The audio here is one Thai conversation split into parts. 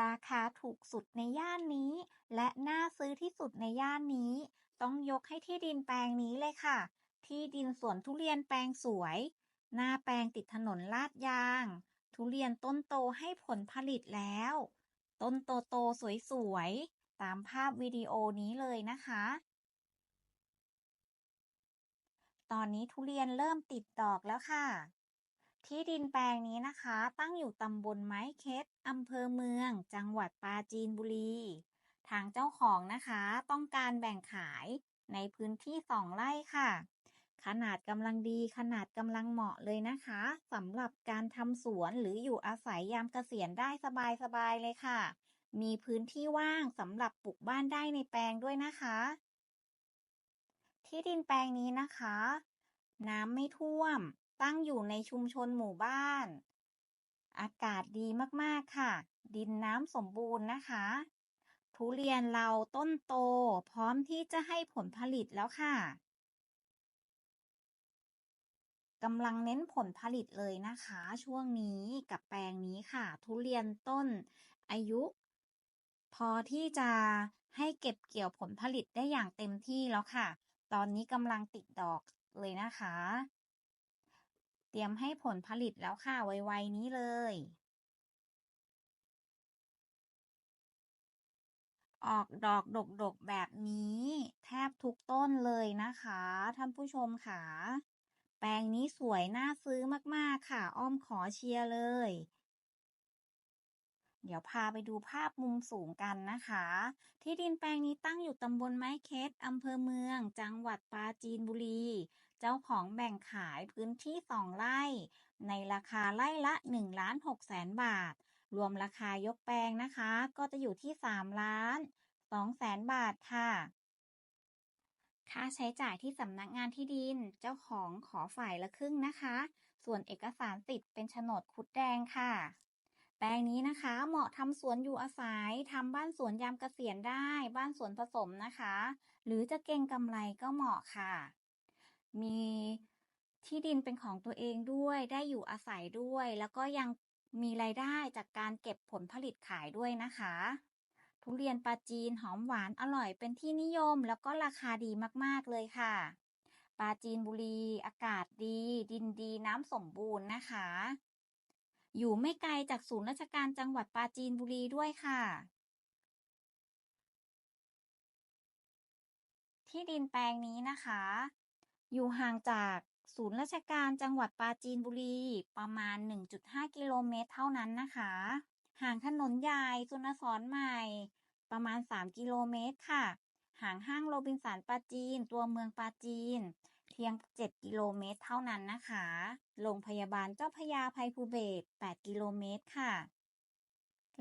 ราคาถูกสุดในย่านนี้ และน่าซื้อที่สุดในย่านนี้ ต้องยกให้ที่ดินแปลงนี้เลยค่ะ ที่ดินสวนทุเรียนแปลงสวย หน้าแปลงติดถนนลาดยาง ทุเรียนต้นโตให้ผลผลิตแล้ว ต้นโตโตสวยๆ ตามภาพวิดีโอนี้เลยนะคะ ตอนนี้ทุเรียนเริ่มติดดอกแล้วค่ะ ที่ดินแปลงนี้นะคะ ตั้งอยู่ตำบลไม้เค็ดอำเภอเมือง จังหวัดปราจีนบุรี ทางเจ้าของนะคะ ต้องการแบ่งขายในพื้นที่สองไร่ค่ะ ขนาดกำลังดีขนาดกำลังเหมาะเลยนะคะสำหรับการทำสวนหรืออยู่อาศัยยามเกษียณได้สบายๆเลยค่ะ มีพื้นที่ว่างสำหรับปลูกบ้านได้ในแปลงด้วยนะคะ ที่ดินแปลงนี้นะคะ น้ำไม่ท่วม ตั้งอยู่ในชุมชนหมู่บ้าน อากาศดีมากๆค่ะ ดินน้ำสมบูรณ์นะคะ ทุเรียนเราต้นโตพร้อมที่จะให้ผลผลิตแล้วค่ะกำลังเน้นผลผลิตเลยนะคะ ช่วงนี้กับแปลงนี้ค่ะ ทุเรียนต้น อายุ พอที่จะให้เก็บเกี่ยวผลผลิตได้อย่างเต็มที่แล้วค่ะ ตอนนี้กำลังติดดอกเลยนะคะ เตรียมให้ผลผลิตแล้วค่ะ ไว ๆ นี้เลย ออกดอกดกๆแบบนี้ แทบทุกต้นเลยนะคะท่านผู้ชมค่ะ แปลงนี้สวยน่าซื้อมากๆค่ะ อ้อมขอเชียร์เลย เดี๋ยวพาไปดูภาพมุมสูงกันนะคะ ที่ดินแปลงนี้ตั้งอยู่ตำบลไม้เค็ดอำเภอเมือง จังหวัดปราจีนบุรี เจ้าของแบ่งขายพื้นที่สองไร่ ในราคาไร่ละ1ล้าน6แสนบาท รวมราคายกแปลงนะคะ ก็จะอยู่ที่ 3 ล้าน2แสนบาทค่ะ ค่าใช้จ่ายที่สำนักงานที่ดิน เจ้าของขอฝ่ายละครึ่งนะคะ ส่วนเอกสารสิทธิ์เป็นโฉนดคุดแดงค่ะ แปลงนี้นะคะเหมาะทำสวนอยู่อาศัยทำบ้านสวนยามเกษียณได้ บ้านสวนผสมนะคะ หรือจะเก็งกำไรก็เหมาะค่ะ มีที่ดินเป็นของตัวเองด้วยได้อยู่อาศัยด้วย แล้วก็ยังมีรายได้จากการเก็บผลผลิตขายด้วยนะคะ ทุเรียนปลาจีนหอมหวานอร่อยเป็นที่นิยม แล้วก็ราคาดีมากๆเลยค่ะปราจีนบุรี อากาศดี ดินดีน้ำสมบูรณ์นะคะ อยู่ไม่ไกลจากศูนย์ราชการจังหวัดปราจีนบุรีด้วยค่ะ ที่ดินแปลงนี้นะคะ อยู่ห่างจากศูนย์ราชการจังหวัดปราจีนบุรีประมาณ 1.5 กิโลเมตรเท่านั้นนะคะ ห่างถนนใหญ่สุนทรใหม่ ประมาณ3 กิโลเมตรค่ะ ห่างห้างโรบินสันปราจีน ตัวเมืองปราจีน เพียง 7 กิโลเมตรเท่านั้นนะคะ โรงพยาบาลเจ้าพยาภัยภูเบศ8 กิโลเมตรค่ะ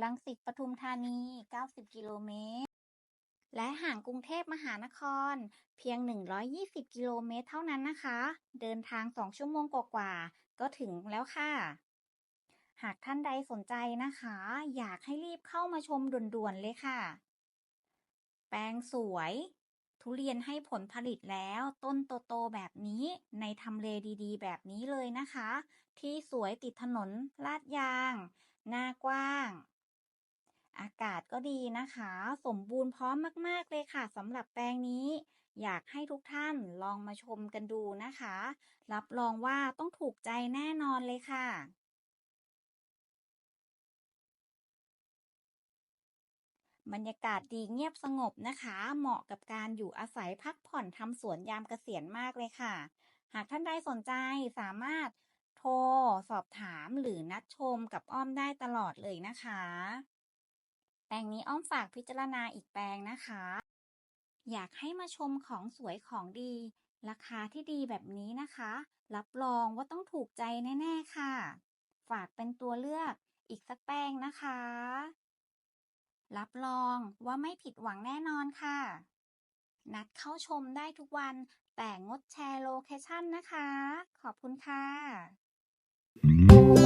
รังสิตปทุมธานี 90 กิโลเมตร และห่างกรุงเทพมหานคร เพียง 120 กิโลเมตรเท่านั้นนะคะ เดินทาง 2 ชั่วโมงกว่าๆก็ถึงแล้วค่ะ หากท่านใดสนใจนะคะ อยากให้รีบเข้ามาชมด่วนๆเลยค่ะ แปลงสวย ทุเรียนให้ผลผลิตแล้ว ต้นโตๆแบบนี้ในทำเลดีๆ แบบนี้เลยนะคะ ที่สวยติดถนนลาดยาง หน้ากว้าง อากาศก็ดีนะคะ สมบูรณ์พร้อมมากๆเลยค่ะสำหรับแปลงนี้ อยากให้ทุกท่านลองมาชมกันดูนะคะ รับรองว่าต้องถูกใจแน่นอนเลยค่ะ บรรยากาศดีเงียบสงบนะคะ เหมาะกับการอยู่อาศัยพักผ่อนทำสวนยามเกษียณมากเลยค่ะ หากท่านใดสนใจสามารถโทร สอบถามหรือนัดชมกับอ้อมได้ตลอดเลยนะคะ แปลงนี้อ้อมฝากพิจารณาอีกแปลงนะคะ อยากให้มาชมของสวยของดี ราคาที่ดีแบบนี้นะคะ รับรองว่าต้องถูกใจแน่ ๆ ค่ะ ฝากเป็นตัวเลือกอีกสักแปลงนะคะ รับรองว่าไม่ผิดหวังแน่นอนค่ะ นัดเข้าชมได้ทุกวันแต่งดแชร์โลเคชั่นนะคะ ขอบคุณค่ะ